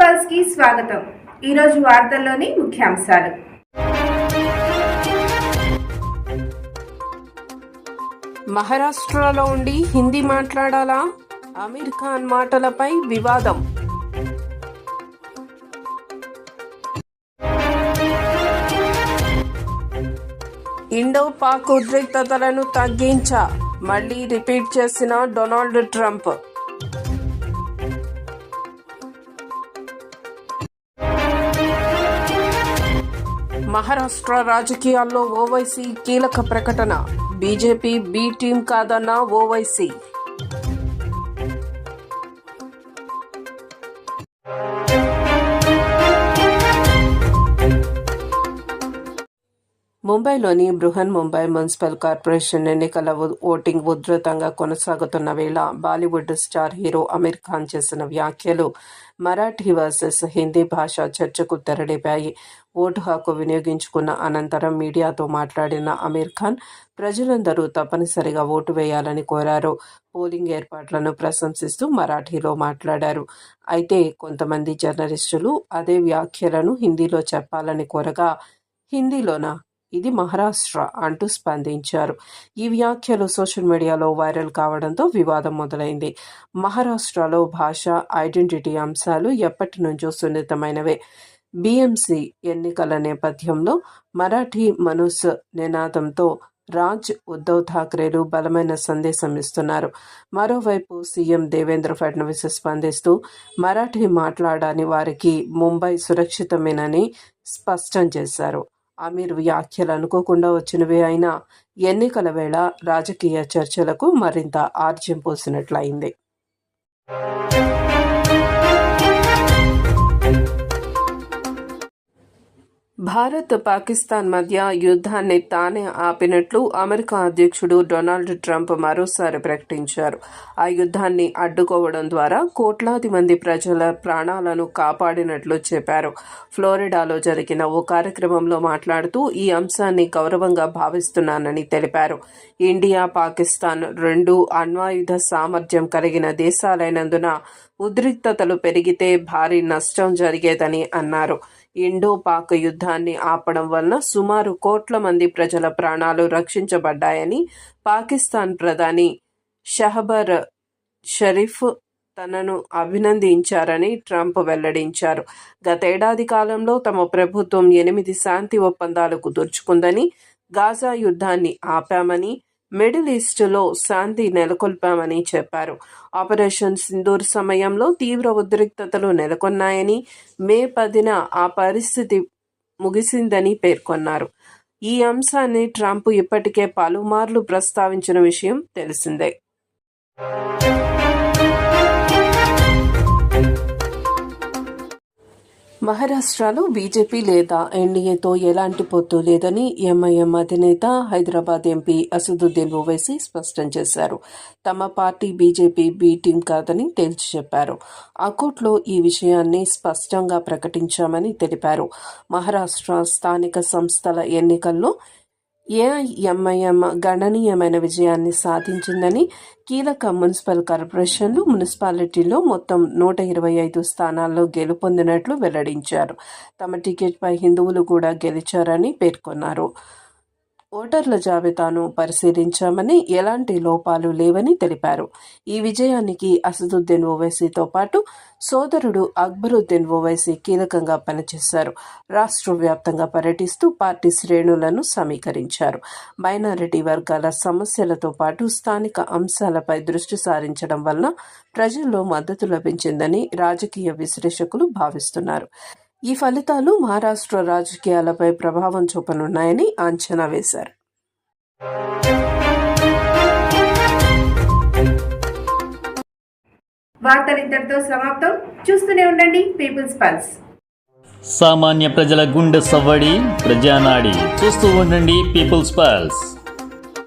పల్స్కి స్వాగతం. ఈరోజు వార్తల్లోని ముఖ్యాంశాలు. మహారాష్ట్రలో ఉండి హిందీ మాట్లాడాలా? అమీర్ ఖాన్ మాటలపై వివాదం. ఇండో పాక్ ఉద్రిక్తతలను తగ్గించా మళ్ళీ రిపీట్ చేసిన డొనాల్డ్ ట్రంప్. మహారాష్ట్ర రాజకీయాల్లో ఓవైసీ కీలక ప్రకటన. బీజేపీ బి టీం కాదన్న ఓవైసీ. ముంబైలోని బృహన్ ముంబై మున్సిపల్ కార్పొరేషన్ ఎన్నికల ఓటింగ్ ఉధృతంగా కొనసాగుతున్న వేళ Bollywood star hero Aamir Khan చేసిన వ్యాఖ్యలు మరాఠీ వర్సెస్ హిందీ భాష చర్చకు తెరలేపాయి. ఓటు హక్కు వినియోగించుకున్న అనంతరం మీడియాతో మాట్లాడిన అమీర్ ఖాన్ ప్రజలందరూ తప్పనిసరిగా ఓటు వేయాలని కోరారు. పోలింగ్ ఏర్పాట్లను ప్రశంసిస్తూ మరాఠీలో మాట్లాడారు. అయితే కొంతమంది జర్నలిస్టులు అదే వ్యాఖ్యలను హిందీలో చెప్పాలని కోరగా హిందీలోనా ఇది మహారాష్ట్ర అంటూ స్పందించారు. ఈ వ్యాఖ్యలు సోషల్ మీడియాలో వైరల్ కావడంతో వివాదం మొదలైంది. మహారాష్ట్రలో భాష ఐడెంటిటీ అంశాలు ఎప్పటి నుంచో సున్నితమైనవే. బీఎంసీ ఎన్నికల నేపథ్యంలో మరాఠీ మనుస్ నినాదంతో రాజ్ ఉద్ధవ్ ఠాక్రేలు బలమైన సందేశం ఇస్తున్నారు. మరోవైపు సీఎం దేవేంద్ర ఫడ్నవీస్ స్పందిస్తూ మరాఠీ మాట్లాడని వారికి ముంబై సురక్షితమేనని స్పష్టం చేశారు. అమీర్ వ్యాఖ్యలు అనుకోకుండా వచ్చినవే అయినా ఎన్నికల వేళ రాజకీయ చర్చలకు మరింత ఆర్జ్యం పోసినట్లయింది. భారత్ పాకిస్తాన్ మధ్య యుద్ధాన్ని తానే ఆపినట్లు అమెరికా అధ్యక్షుడు డొనాల్డ్ ట్రంప్ మరోసారి ప్రకటించారు. ఆ యుద్ధాన్ని అడ్డుకోవడం ద్వారా కోట్లాది మంది ప్రజల ప్రాణాలను కాపాడినట్లు చెప్పారు. ఫ్లోరిడాలో జరిగిన ఓ కార్యక్రమంలో మాట్లాడుతూ ఈ అంశాన్ని గౌరవంగా భావిస్తున్నానని తెలిపారు. ఇండియా పాకిస్తాన్ రెండు అణ్వాయుధ సామర్థ్యం కలిగిన దేశాలైనందున ఉద్రిక్తతలు పెరిగితే భారీ నష్టం జరిగేదని అన్నారు. ఇండో పాక్ యుద్ధాన్ని ఆపడం వలన సుమారు కోట్ల మంది ప్రజల ప్రాణాలు రక్షించబడ్డాయని పాకిస్తాన్ ప్రధాని షహబర్ షరీఫ్ తనను అభినందించారని ట్రంప్ వెల్లడించారు. గతేడాది కాలంలో తమ ప్రభుత్వం ఎనిమిది శాంతి ఒప్పందాలు కుదుర్చుకుందని గాజా యుద్ధాన్ని ఆపామని మిడిల్ ఈస్టులో శాంతి నెలకొల్పామని చెప్పారు. ఆపరేషన్ సింధూర్ సమయంలో తీవ్ర ఉద్రిక్తతలు నెలకొన్నాయని మే పదిన ఆ పరిస్థితి ముగిసిందని పేర్కొన్నారు. ఈ అంశాన్ని ట్రంప్ ఇప్పటికే పలుమార్లు ప్రస్తావించిన విషయం తెలిసిందే. మహారాష్ట్రలో బీజేపీ లేదా ఎన్డీఏతో ఎలాంటి పొత్తు లేదని ఎంఐఎం అధినేత హైదరాబాద్ ఎంపీ అసదుద్దీన్ ఓవైసీ స్పష్టం చేశారు. తమ పార్టీ బీజేపీ బి టీం కాదని తేల్చి చెప్పారు అకోట్లో ఈ విషయాన్ని స్పష్టంగా ప్రకటించామని తెలిపారు. మహారాష్ట్ర స్థానిక సంస్థల ఎన్నికల్లో ఏఐఎంఐఎం గణనీయమైన విజయాన్ని సాధించిందని కీలక మున్సిపల్ కార్పొరేషన్లు మున్సిపాలిటీలో మొత్తం నూట ఇరవై ఐదు స్థానాల్లో గెలుపొందినట్లు వెల్లడించారు. తమ టికెట్పై హిందువులు కూడా గెలిచారని పేర్కొన్నారు. ఓటర్ల జాబితాను పరిశీలించామని ఎలాంటి లోపాలు లేవని తెలిపారు. ఈ విజయానికి అసదుద్దీన్ ఓవైసీతో పాటు సోదరుడు అక్బరుద్దీన్ ఓవైసీ కీలకంగా పనిచేశారు. రాష్ట్ర వ్యాప్తంగా పర్యటిస్తూ పార్టీ శ్రేణులను సమీకరించారు. మైనారిటీ వర్గాల సమస్యలతో పాటు స్థానిక అంశాలపై దృష్టి సారించడం వలన ప్రజల్లో మద్దతు లభించిందని రాజకీయ విశ్లేషకులు భావిస్తున్నారు. ఈ ఫలితాలు మహారాష్ట్ర రాజకీయాలపై ప్రభావం చూపనున్నాయని అంచనా వేశారు. వార్తలు ఇంతటితో సమాప్తం. చూస్తూనే ఉండండి పీపుల్స్ పల్స్ సామాన్య ప్రజల గుండె సవ్వడి ప్రజానాడి. చూస్తూ ఉండండి పీపుల్స్ పల్స్